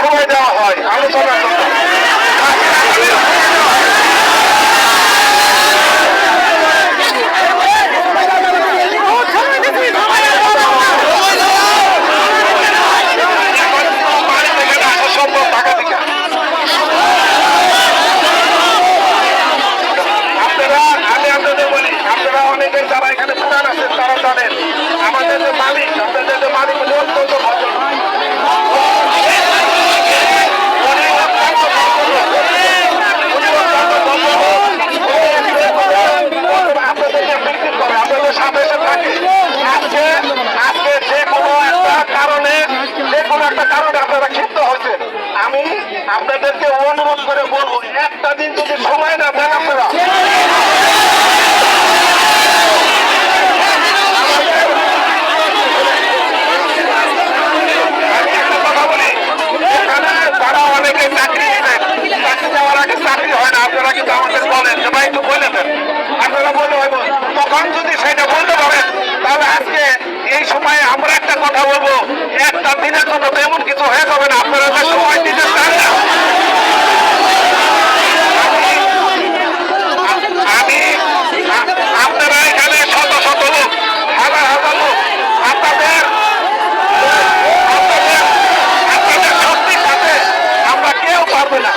সময় দেওয়া হয়। আলোচনার জন্য। আপনারা আমি আপনাদের বলি, আপনারা অনেকে যারা এখানে প্রধান আছেন, তারা জানেন, আমাদের যে মালিক, আপনাদের যে মালিক উনি অত্যন্ত ভদ্র উনি অত্যন্ত ভদ্র। উনি অত্যন্ত ভদ্র। আপনাদেরকে বিক্রি করে আপনাদের সাথে এসে থাকে আজকে আজকে যে কোনো একটা কারণে যে কোনো একটা কারণে আপনারা ক্ষিপ্ত হয়েছেন আমি আপনাদেরকে অনুরোধ করে বলব, একটা দিন যদি সময় না দেন। আপনারা তখন যদি সেটা বলতে তাহলে আজকে এই সময়ে আমরা একটা কথা বলব, একটা দিনের জন্য তো এমন কিছু হয়ে যাবে না আপনারা যে সময় দিতে চান না আমি আ- আপনারা এখানে শত শত লোক হাজার হাজার লোক আপনাদের আপনাদের আপনাদের শক্তির সাথে আমরা কেউ পারব না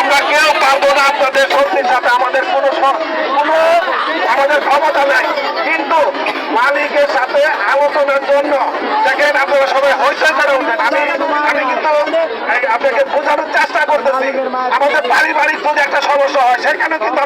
আমরা কেউ পারব না আপনাদের শক্তির সাথে আমাদের কোনো আমাদের ক্ষমতা নাই। কিন্তু মালিকের সাথে আলোচনার জন্য দেখেন আপনারা সবাই হইসে করে আমি আমি কিন্তু আপনাকে বোঝানোর চেষ্টা করতেছি। আমাদের পারিবারিক যদি একটা সমস্যা হয় সেখানে কিন্তু